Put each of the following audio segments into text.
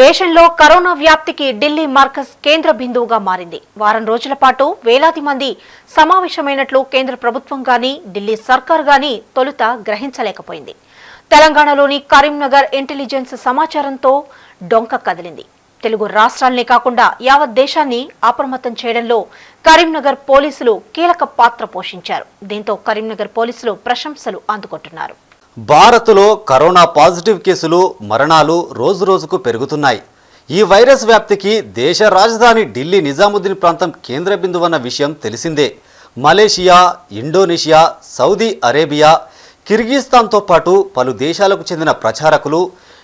దేశంలో కరోనా వ్యాప్తికి ఢిల్లీ మార్కస్ కేంద్ర బిందువుగా మారింది. వారం రోజుల పాటు వేలాది మంది సమావేశమైనట్లు కేంద్ర ప్రభుత్వం గాని ఢిల్లీ సర్కార్ గాని తొలుత గ్రహించలేకపోయింది. తెలంగాణలోని కరీంనగర్ ఇంటెలిజెన్స్ సమాచారంతో డొంక కదిలింది. తెలుగు రాష్ట్రాలనే కాకుండా యావత్ దేశాన్ని అప్రమత్తం చేయడంలో కరీంనగర్ పోలీసులు కీలక పాత్ర పోషించారు. దీంతో కరీంనగర్ పోలీసులు ప్రశంసలు అందుకుంటున్నారు. భారత్లో కరోనా పాజిటివ్ కేసులు మరణాలు రోజురోజుకు పెరుగుతున్నాయి. ఈ వైరస్ వ్యాప్తికి దేశ రాజధాని ఢిల్లీ నిజాముద్దీన్ ప్రాంతం కేంద్ర బిందువన్న విషయం తెలిసిందే. మలేషియా ఇండోనేషియా సౌదీ అరేబియా కిర్గిస్తాన్తో పాటు పలు దేశాలకు చెందిన ప్రచారకులు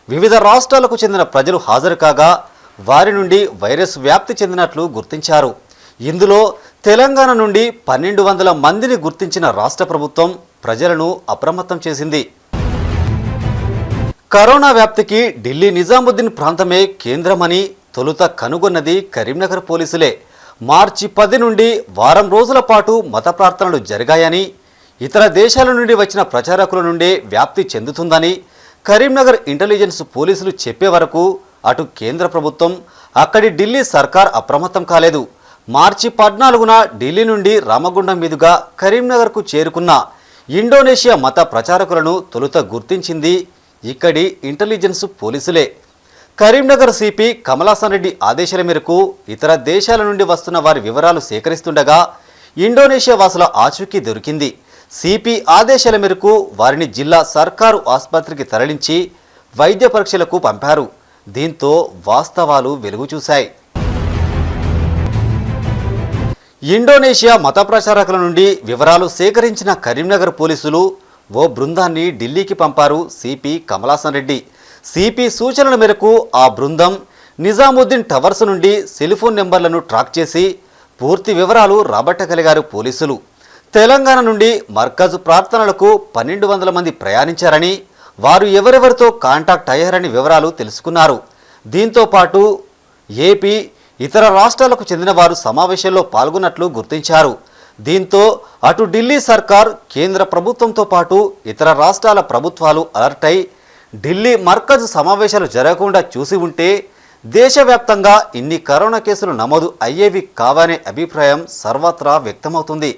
వివిధ రాష్ట్రాలకు చెందిన ప్రజలు హాజరు కాగా వారి నుండి వైరస్ వ్యాప్తి చెందినట్లు గుర్తించారు. ఇందులో తెలంగాణ నుండి పన్నెండు వందల మందిని గుర్తించిన రాష్ట్ర ప్రభుత్వం ప్రజలను అప్రమత్తం చేసింది. కరోనా వ్యాప్తికి ఢిల్లీ నిజాముద్దీన్ ప్రాంతమే కేంద్రమని తొలుత కనుగొన్నది కరీంనగర్ పోలీసులే. మార్చి పది నుండి వారం రోజుల పాటు మత ప్రార్థనలు జరిగాయని ఇతర దేశాల నుండి వచ్చిన ప్రచారకుల నుండే వ్యాప్తి చెందుతుందని కరీంనగర్ ఇంటెలిజెన్స్ పోలీసులు చెప్పే వరకు అటు కేంద్ర ప్రభుత్వం అక్కడి ఢిల్లీ సర్కార్ అప్రమత్తం కాలేదు. మార్చి పద్నాలుగున ఢిల్లీ నుండి రామగుండం మీదుగా కరీంనగర్కు చేరుకున్న ఇండోనేషియా మత ప్రచారకులను తొలుత గుర్తించింది ఇక్కడి ఇంటెలిజెన్స్ పోలీసులే. కరీంనగర్ సిపి కమలాసన్ రెడ్డి ఆదేశాల మేరకు ఇతర దేశాల నుండి వస్తున్న వారి వివరాలు సేకరిస్తుండగా ఇండోనేషియా వాసుల ఆచూకీ దొరికింది. సిపి ఆదేశాల మేరకు వారిని జిల్లా సర్కారు ఆసుపత్రికి తరలించి వైద్య పరీక్షలకు పంపారు. దీంతో వాస్తవాలు వెలుగు చూశాయి. ఇండోనేషియా మత ప్రచారకుల నుండి వివరాలు సేకరించిన కరీంనగర్ పోలీసులు ఓ బృందాన్ని ఢిల్లీకి పంపారు సిపి కమలాసన్ రెడ్డి. సిపి సూచనల మేరకు ఆ బృందం నిజాముద్దీన్ టవర్స్ నుండి సెలిఫోన్ నెంబర్లను ట్రాక్ చేసి పూర్తి వివరాలు రాబట్టగలిగారు పోలీసులు. తెలంగాణ నుండి మర్కజ్ ప్రార్థనలకు పన్నెండు వందల మంది ప్రయాణించారని వారు ఎవరెవరితో కాంటాక్ట్ అయ్యారని వివరాలు తెలుసుకున్నారు. దీంతో పాటు ఏపీ ఇతర రాష్ట్రాలకు చెందిన వారు సమావేశంలో పాల్గొన్నట్లు గుర్తించారు. దీంతో అటు ఢిల్లీ సర్కార్ కేంద్ర ప్రభుత్వంతో పాటు ఇతర రాష్ట్రాల ప్రభుత్వాలు అలర్ట్ అయి ఢిల్లీ మర్కజ్ సమావేశాలు జరగకుండా చూసి ఉంటే దేశవ్యాప్తంగా ఇన్ని కరోనా కేసులు నమోదు అయ్యేవి కావనే అభిప్రాయం సర్వత్రా వ్యక్తమవుతుంది.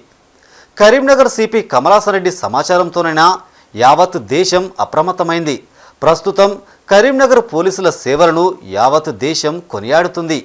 కరీంనగర్ సిపి కమలాసరెడ్డి సమాచారంతోనైనా యావత్ దేశం అప్రమత్తమైంది. ప్రస్తుతం కరీంనగర్ పోలీసుల సేవలను యావత్ దేశం కొనియాడుతుంది.